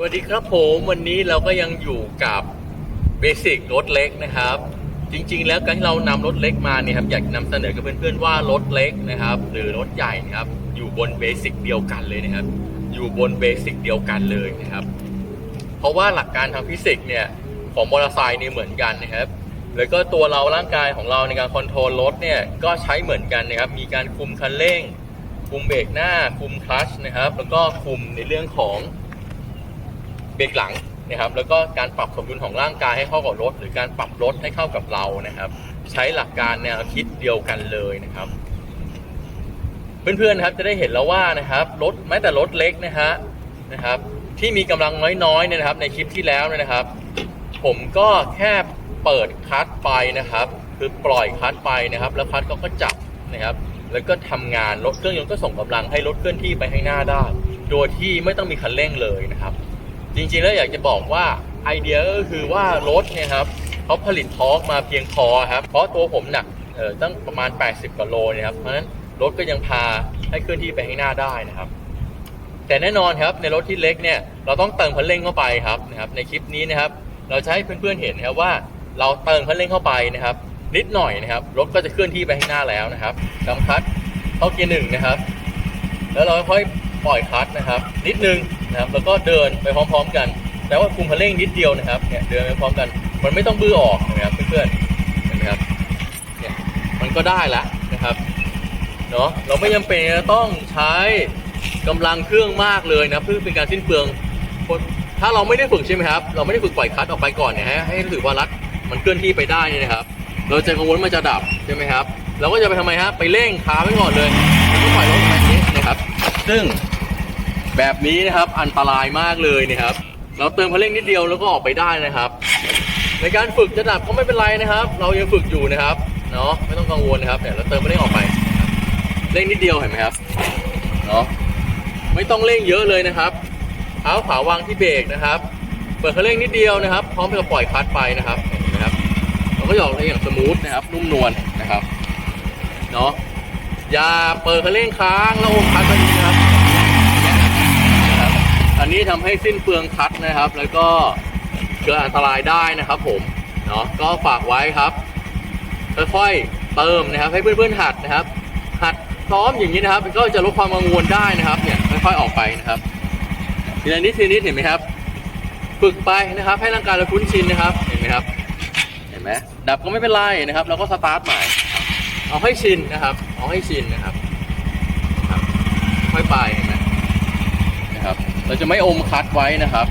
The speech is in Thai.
สวัสดีครับผมวันนี้เราก็ยังอยู่กับเบสิกรถเล็กนะครับ จริง ๆ แล้วการที่เรานำรถเล็กมาเนี่ยครับอยากนำเสนอกับเพื่อนๆว่ารถเล็กนะครับ หรือรถใหญ่นะครับ อยู่บนเบสิกเดียวกันเลยนะครับ อยู่บนเบสิกเดียวกันเลยนะครับ เพราะว่าหลักการทางฟิสิกส์เนี่ยของมอเตอร์ไซค์เนี่ยเหมือนกันนะครับ แล้วก็ตัวเราร่างกายของเราในการคอนโทรลรถเนี่ยก็ใช้เหมือนกันนะครับ มีการคุมคันเร่ง คุมเบรกหน้า คุมคลัชนะครับ แล้วก็คุมในเรื่องของ เบรกหลังนะครับแล้วก็การปรับสมดุลของร่างกายให้เข้ากับรถ หรือการปรับรถให้เข้ากับเรานะครับ ใช้หลักการแนวคิดเดียวกันเลยนะครับ เพื่อนๆนะครับจะได้เห็นแล้วว่านะครับรถแม้แต่รถเล็กนะฮะนะครับ ที่มีกำลังน้อยๆเนี่ยนะครับ ในคลิปที่แล้วเนี่ยนะครับ ผมก็แค่เปิดคลัตช์ไปนะครับ คือปล่อยคลัตช์ไปนะครับ แล้วคลัตช์ก็ก็จับนะครับ แล้วก็ทำงานรถเครื่องยนต์ก็ส่งกำลังให้รถเคลื่อนที่ไปข้างหน้าได้ โดยที่ไม่ต้องมีคันเร่งเลยนะครับ จริงๆแล้วอยากจะบอกว่าไอเดียก็คือว่ารถเนี่ยครับเขาผลิตทอร์กมาเพียงพอครับ เพราะตัวผมหนักเออตั้งประมาณ 80กว่าโลเนะครับเพราะฉะนั้นรถก็ยังพาให้เคลื่อนที่ไปข้างหน้าได้นะครับ แต่แน่นอนครับในรถที่เล็กเนี่ยเราต้องเติมคันเร่งเข้าไปครับนะครับในคลิปนี้นะครับ เราจะให้เพื่อนๆเห็นนะครับว่าเราเติมคันเร่งเข้าไปนะครับ นิดหน่อยนะครับรถก็จะเคลื่อนที่ไปข้างหน้าแล้วนะครับกำคัดเข้าเกียร์หนึ่งนะครับ แล้วเราค่อยปล่อยคลัตช์นะครับ นิดนึง นะครับแล้วก็เดินไปพร้อมๆกัน แต่ว่าคุมคันเร่งนิดเดียวนะครับเนี่ยเดินไปพร้อมกัน มันไม่ต้องบื้อออกนะครับเพื่อนๆเห็นไหมครับเนี่ยมันก็ได้แล้วนะครับเนาะเราไม่จำเป็นจะต้องใช้กำลังเครื่องมากเลยนะเพื่อเป็นการสิ้นเปลือง ถ้าเราไม่ได้ฝึกใช่ไหมครับ เราไม่ได้ฝึกปล่อยคลัตช์ออกไปก่อนเนี่ยให้ให้รู้สึกว่ารัดมันเคลื่อนที่ไปได้เนี่ยนะครับ เราจะกังวลมันจะดับใช่ไหมครับ เราก็จะไปทำไมครับไปเร่งคาไว้ก่อนเลยแล้วก็ปล่อยรถแบบนี้นะครับ ซึ่ง แบบนี้นะครับอันตรายมากเลยนะครับ เราเติมคันเร่งนิดเดียวแล้วก็ออกไปได้นะครับ ในการฝึกจะดับก็ไม่เป็นไรนะครับ เรายังฝึกอยู่นะครับเนาะไม่ต้องกังวลนะครับเนี่ยเราเติมคันเร่งออกไปเร่งนิดเดียวเห็นไหมครับเนาะไม่ต้องเร่งเยอะเลยนะครับเท้าขวาวางที่เบรกนะครับ เปิดคันเร่งนิดเดียวนะครับ พร้อมกับปล่อยคลัตช์ไปนะครับเห็นไหมครับเราก็จะอกได้อย่างสมูทนะครับ นุ่มนวลนะครับเนาะอย่าเปิดคันเร่งค้างแล้วอมคลัตช์ไปนะครับ ให้สิ้นเปลืองคลัตช์นะครับ แล้วก็เกิดอันตรายได้นะครับผมเนาะก็ฝากไว้ครับค่อยๆเติมนะครับ ให้เพื่อนๆหัดนะครับ หัดซ้อมอย่างนี้นะครับ ก็จะลดความกังวลได้นะครับเนี่ยค่อยๆออกไปนะครับทีละนิดทีละนิดเห็นไหมครับ ฝึกไปนะครับ ให้ร่างกายเราคุ้นชินนะครับ เห็นไหมครับ เห็นไหมดับก็ไม่เป็นไรนะครับ เราก็สตาร์ทใหม่ เอาให้ชินนะครับ เอาให้ชินนะครับครับค่อยไปเห็นไหมนะครับ เราจะไม่อมคัดไว้นะครับ